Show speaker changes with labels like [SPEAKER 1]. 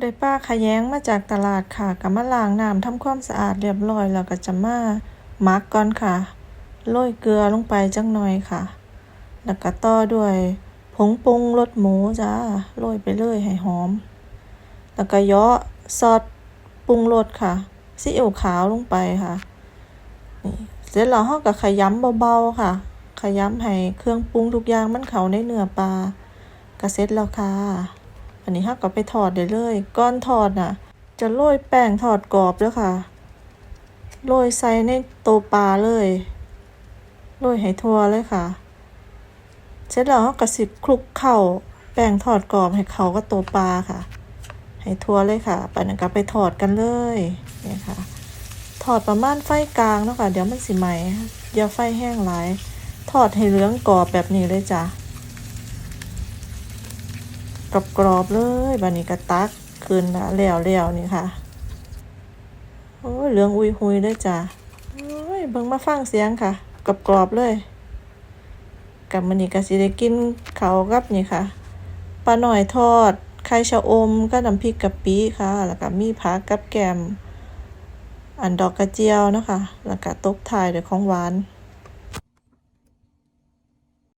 [SPEAKER 1] ได้ป้าขะแยงมาจากตลาดค่ะก็มาล้างน้ำทำความสะอาดเรียบร้อยแล้วก็จะมาหมักก่อนค่ะ โรยเกลือลงไปจักหน่อยค่ะ แล้วก็ต่อด้วยผงปรุงรสหมูจ้าโรยไปเลยให้หอม แล้วก็เยาะซอสปรุงรสค่ะซีอิ๊วขาวลงไปค่ะนี่เสร็จแล้วเราก็ขยำเบาๆค่ะ ขยำให้เครื่องปรุงทุกอย่างมันเข้าในเนื้อปลาก็เสร็จแล้วค่ะ อันนี้เราก็ไปทอดได้เลยก้อนทอดน่ะ จะโรยแป้งทอดกรอบเด้อค่ะ โรยใส่ในโตปลาเลย โรยให้ทั่วเลยค่ะ เสร็จแล้วเราก็สิคลุกเข้าแป้งทอดกรอบให้เขากับตัวปลาค่ะ ให้ทั่วเลยค่ะปนั้นก็ไปทอดกันเลยเนี่ยค่ะทอดประมาณไฟกลางเนาะค่ะ เดี๋ยวมันสิไหมอย่าไฟแห้งหลาย ทอดให้เหลืองกรอบแบบนี้เลยจ้ะ กรอบกรอบๆเลยบันนี้ก็ตักคืนละแล้วแล้วนี่ค่ะโอ้ยเหลืองอุยหุยเลยจ้ะโอ้ยเบิ่งมาฟังเสียงค่ะกรอบกรอบๆเลยกับมันนี้ก็สิได้กินเขากับนี่ค่ะปลาหน่อยทอดไข่ชะอมก็น้ำพริกกะปิค่ะ แล้วก็มีผักกับแกม อันดอกกระเจียวนะคะ แล้วก็ตบท้ายด้วยของหวาน